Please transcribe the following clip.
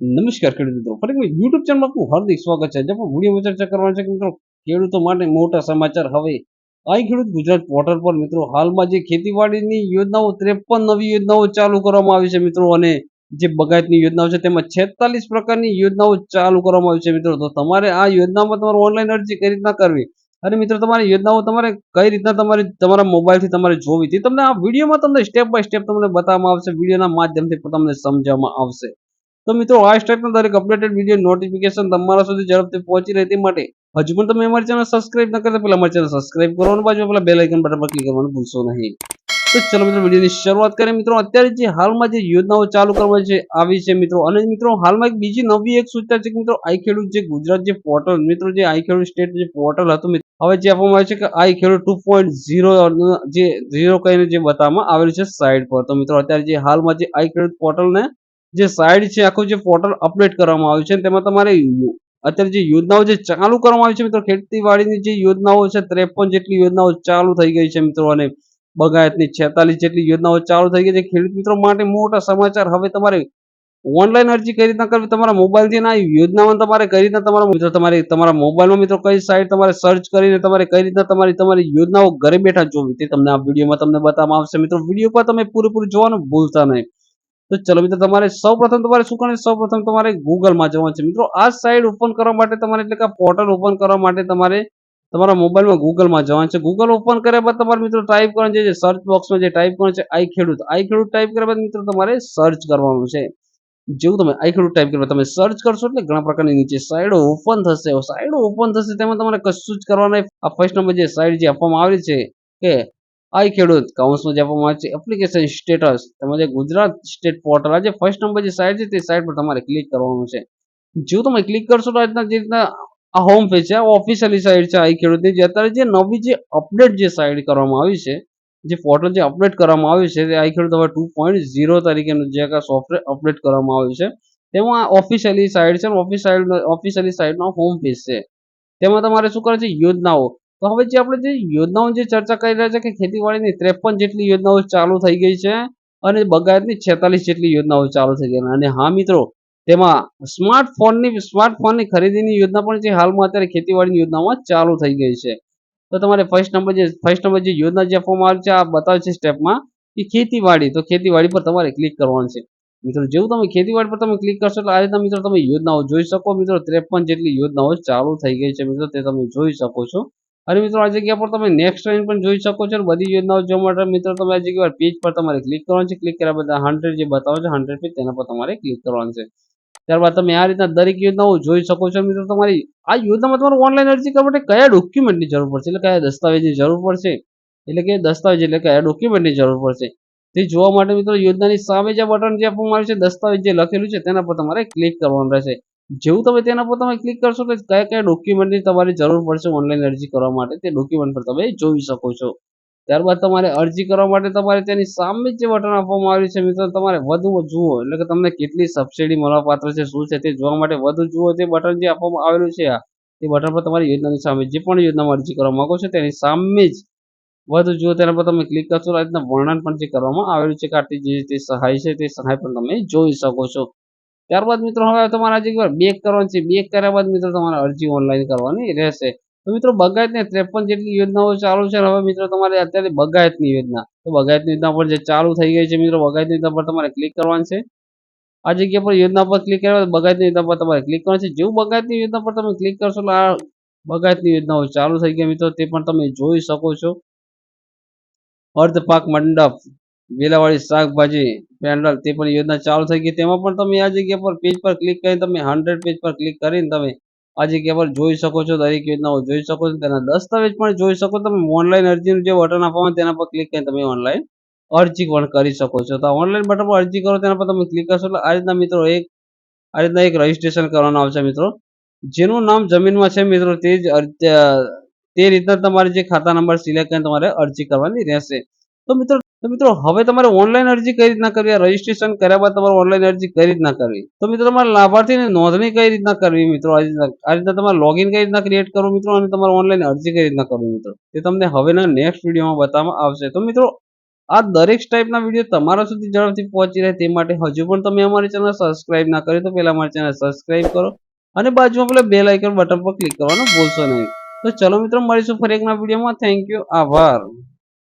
નમસ્કાર ખેડૂત મિત્રો ફરી યુટ્યુબ ચેનલ આપનું હાર્દિક સ્વાગત છે. જેમાં વિડીયોમાં ચર્ચા કરવાની છે મિત્રો, ખેડૂતો માટે મોટા સમાચાર હવે. આઈ ખેડૂત ગુજરાત પોર્ટલ પર મિત્રો, હાલમાં જે ખેતીવાડીની યોજનાઓ, ત્રેપન નવી યોજનાઓ ચાલુ કરવામાં આવી છે મિત્રો, અને જે બગાયતની યોજનાઓ છે તેમાં છેતાલીસ પ્રકારની યોજનાઓ ચાલુ કરવામાં આવી છે મિત્રો. તો તમારે આ યોજનામાં તમારે ઓનલાઈન અરજી કઈ રીતના કરવી? અને મિત્રો, તમારી યોજનાઓ તમારે કઈ રીતના તમારે, તમારા મોબાઈલથી તમારે જોવી? તે તમને આ વિડીયોમાં તમને સ્ટેપ બાય સ્ટેપ તમને બતાવવામાં આવશે. વિડીયોના માધ્યમથી તમને સમજાવવામાં આવશે. તો મિત્રો આ ટાઈપના દરેક અપડેટેડ વીડિયો નોટિફિકેશન તમારા સુધી ઝડપથી પહોંચી રહે તે માટે હજુ પણ તમે અમારી ચેનલ સબસ્ક્રાઇબ ન કરતા પહેલા અમારી ચેનલ સબસ્ક્રાઇબ કરવાનું બાજુ પેલા બેલ આઇકન બટન પર ક્લિક કરવાનું ભૂલશો નહીં. તો ચલો મિત્રો, વિડીયોની શરૂઆત કરીએ. મિત્રો, અત્યારે જે હાલમાં જે યોજનાઓ ચાલુ કરવા છે આવી છે મિત્રો, અને મિત્રો, હાલમાં એક બીજી નવી એક સૂચના છે કે મિત્રો, આઈ ખેડૂત જે ગુજરાત જે પોર્ટલ મિત્રો, જે આઈ ખેડૂત સ્ટેટ જે પોર્ટલ હતું મિત્રો હવે જે આપવામાં આવે છે કે I Khedut two point zero જે ઝીરો કહીને જે બતાવવામાં આવેલું છે સાઇડ પર. તો મિત્રો, અત્યારે જે હાલમાં જે આઈ ખેડૂત પોર્ટલને જે સાઇડ છે, આખું જે પોર્ટલ અપડેટ કરવામાં આવ્યું છે તેમાં તમારે અત્યારે જે યોજનાઓ જે ચાલુ કરવામાં આવી છે મિત્રો, ખેતીવાડીની જે યોજનાઓ છે, ત્રેપન જેટલી યોજનાઓ ચાલુ થઈ ગઈ છે મિત્રો, અને બગાયતની છેતાલીસ જેટલી યોજનાઓ ચાલુ થઈ ગઈ છે. ખેડૂત મિત્રો માટે મોટા સમાચાર, હવે તમારે ઓનલાઈન અરજી કઈ રીતના કરવી? તમારા મોબાઈલથી ના યોજનામાં તમારે કઈ રીતના તમારા મિત્રો તમારે, તમારા મોબાઈલમાં મિત્રો કઈ સાઇટ તમારે સર્ચ કરીને તમારે કઈ રીતના તમારી તમારી યોજનાઓ ઘરે બેઠા જોવી તે તમને આ વિડીયોમાં તમને બતાવવામાં આવશે. મિત્રો વીડિયો પર તમે પૂરેપૂરું જોવાનું ભૂલતા નહીં. તો ચલો મિત્રો, તમારે સૌ પ્રથમ તમારે શું કરવાનું સૌ પ્રથમ તમારે ગૂગલમાં જવાનું છે. મિત્રો, આ સાઇટ ઓપન કરવા માટે તમારે એટલે કે પોર્ટલ ઓપન કરવા માટે તમારે તમારા મોબાઈલમાં ગૂગલમાં જવાનું છે. ગૂગલ ઓપન કર્યા બાદ તમારે મિત્રો ટાઈપ કરવાનું છે સર્ચ બોક્સમાં જે ટાઈપ કરવાનું છે આઈ ખેડૂત આઈ ખેડૂત ટાઈપ કર્યા બાદ મિત્રો તમારે સર્ચ કરવાનું છે. જેવું તમે આઈ ખેડૂત ટાઈપ કરવા તમે સર્ચ કરશો એટલે ઘણા પ્રકારની નીચે સાઇડો ઓપન થશે. સાઇડો ઓપન થશે તેમાં તમારે કશું જ કરવાનું આ ફર્સ્ટ નંબર જે સાઇડ જે આપવામાં આવી છે, કે આઈ ખેડૂત કૌંસમાં જે આપવામાં આવે છે એપ્લિકેશન સ્ટેટસ તમારે ગુજરાત સ્ટેટ પોર્ટલ આ જે ફર્સ્ટ નંબર જે સાઇટ છે, તે સાઇટ પર તમારે ક્લિક કરવાનું છે. જો તમે ક્લિક કરશો તો આ રીતના જે રીતના આ હોમ પેજ છે, આ ઓફિશિયલી સાઇટ છે આઈ ખેડૂતની જે અત્યારે જે નવી જે અપડેટ જે સાઇટ કરવામાં આવી છે, જે પોર્ટલ જે અપડેટ કરવામાં આવ્યું છે, તે આઈ ખેડૂત હવે ટુ પોઈન્ટ ઝીરો તરીકેનું જે આ સોફ્ટવેર અપડેટ કરવામાં આવ્યું છે. તેમાં ઓફિશિયલી સાઇટ છે ઓફિશિયલ ઓફિશિયલી સાઇટનો હોમ પેજ છે. તેમાં તમારે શું કરે છે? યોજનાઓ. તો હવે જે આપણે જે યોજનાઓ જે ચર્ચા કરી રહ્યા છે કે ખેતીવાડીની ત્રેપન જેટલી યોજનાઓ ચાલુ થઈ ગઈ છે અને બગાયતની છેતાલીસ જેટલી યોજનાઓ ચાલુ થઈ ગઈ અને હા મિત્રો, તેમાં સ્માર્ટફોનની સ્માર્ટફોનની ખરીદીની યોજના પણ જે હાલમાં અત્યારે ખેતીવાડીની યોજનામાં ચાલુ થઈ ગઈ છે. તો તમારે ફર્સ્ટ નંબર જે ફર્સ્ટ નંબર જે યોજના જે આપવામાં આવી છે, આ બતાવે છે સ્ટેપમાં કે ખેતીવાડી. તો ખેતીવાડી પર તમારે ક્લિક કરવાનું છે. મિત્રો, જેવું તમે ખેતીવાડી પર તમે ક્લિક કરશો એટલે આ રીતના મિત્રો તમે યોજનાઓ જોઈ શકો. મિત્રો, ત્રેપન જેટલી યોજનાઓ ચાલુ થઈ ગઈ છે. મિત્રો, તે તમે જોઈ શકો છો. અને મિત્રો, આ જગ્યા પર તમે નેક્સ્ટ લાઈન પણ જોઈ શકો છો બધી યોજનાઓ જોવા માટે મિત્રો, તમે આ જગ્યા પર પેજ પર તમારે ક્લિક કરવાનું છે. ક્લિક કર્યા બધા હંડ્રેડ જે બતાવે છે હંડ્રેડ પેજ તેના પર તમારે ક્લિક કરવાનું છે. ત્યારબાદ તમે આ રીતના દરેક યોજનાઓ જોઈ શકો છો મિત્રો, તમારી આ યોજનામાં તમારે ઓનલાઈન અરજી કરવા માટે કયા ડોક્યુમેન્ટની જરૂર પડશે? એટલે કયા દસ્તાવેજની જરૂર પડશે? એટલે કે દસ્તાવેજ એટલે કયા ડોક્યુમેન્ટની જરૂર પડશે? તે જોવા માટે મિત્રો, યોજનાની સામે જે બટન જે આપવામાં આવ્યું છે, દસ્તાવેજ જે લખેલું છે, તેના પર તમારે ક્લિક કરવાનું રહેશે. જેવું તમે તેના પર તમે ક્લિક કરશો તો કયા કયા ડોક્યુમેન્ટની તમારી જરૂર પડશે ઓનલાઈન અરજી કરવા માટે તે ડોક્યુમેન્ટ પર તમે જોઈ શકો છો. ત્યારબાદ તમારે અરજી કરવા માટે તમારે તેની સામે જ બટન આપવામાં આવ્યું છે મિત્રો, તમારે વધુ જુઓ, એટલે કે તમને કેટલી સબસિડી મળવાપાત્ર છે, શું છે તે જોવા માટે વધુ જુઓ તે બટન જે આપવામાં આવેલું છે આ. તે બટન પર તમારી યોજનાની સામે જે પણ યોજનામાં અરજી કરવા માગો છો તેની સામે જ વધુ જુઓ તેના પર તમે ક્લિક કરશો આ રીતના વર્ણન પણ જે કરવામાં આવેલું છે કે આટલી જે સહાય છે તે સહાય પણ તમે જોઈ શકો છો. ત્યારબાદ મિત્રો હવે તમારે આ જગ્યાએ બેક કરવાનું છે. બેક કર્યા બાદ મિત્રો તમારે અરજી ઓનલાઈન કરવાની રહેશે. તો મિત્રો બગાયતને ત્રેપન જેટલી યોજનાઓ ચાલુ છે હવે મિત્રો તમારે અત્યારે બગાયતની યોજના. તો બગાયતની યોજના પર જે ચાલુ થઈ ગઈ છે મિત્રો, બગાયતની યોજના પર તમારે ક્લિક કરવાનું છે. આ જગ્યા પર યોજના પર ક્લિક કર્યા બાદ બગાયતની યોજના પર તમારે ક્લિક કરવાનું છે. જેવું બગાયતની યોજના પર તમે ક્લિક કરશો એટલે આ બગાયતની યોજનાઓ ચાલુ થઈ ગયા મિત્રો. તે પણ તમે જોઈ શકો છો. અર્ધ પાક મંડપ વેલાવાળી શાકભાજી, પેન્ડલ, તે પણ યોજના ચાલુ થઈ ગઈ. તેમાં પણ તમે આ જગ્યા પર પેજ પર ક્લિક કરીને તમે હંડ્રેડ પેજ પર ક્લિક કરીને તમે આ જગ્યા પર જોઈ શકો છો, દરેક યોજનાઓ જોઈ શકો છો. તેના દસ્તાવેજ પણ જોઈ શકો તમે ઓનલાઈન અરજીનું જે બટન આપવામાં તેના પર ક્લિક કરીને તમે ઓનલાઈન અરજી પણ કરી શકો છો. તો ઓનલાઈન બટન પર અરજી કરો, તેના પર તમે ક્લિક કરશો. એટલે આ રીતના મિત્રો એક, આ રીતના એક રજીસ્ટ્રેશન કરવાનું આવશે મિત્રો. જેનું નામ જમીનમાં છે મિત્રો, તે જ તે રીતના તમારે જે ખાતા નંબર સિલેક્ટ કરીને તમારે અરજી કરવાની રહેશે. તો મિત્રો તો મિત્રો, હવે તમારે ઓનલાઈન અરજી કઈ રીતના કરવી? આ રજીસ્ટ્રેશન કર્યા બાદ તમારે ઓનલાઈન અરજી કઈ રીતના કરવી? તો મિત્રો, તમારે લાભાર્થીની નોંધણી કઈ રીતના કરવી મિત્રો? આ રીતના તમારે લોગિન કઈ રીતના ક્રિએટ કરવું મિત્રો? અને તમારે ઓનલાઈન અરજી કઈ રીતના કરવી મિત્રો? તે તમને હવેના નેક્સ્ટ વિડીયોમાં બતાવવામાં આવશે. તો મિત્રો, આ દરેક ટાઈપના વીડિયો તમારા સુધી ઝડપથી પહોંચી રહે તે માટે હજુ પણ તમે અમારી ચેનલ સબસ્ક્રાઇબ ના કરી તો પહેલા અમારી ચેનલ સબસ્ક્રાઇબ કરો અને બાજુમાં પેલા બેલ આઇકન બટન પર ક્લિક કરવાનું ભૂલશો નહીં. તો ચલો મિત્રો, મળીશું ફરી એકના વિડીયોમાં થેન્ક યુ આભાર.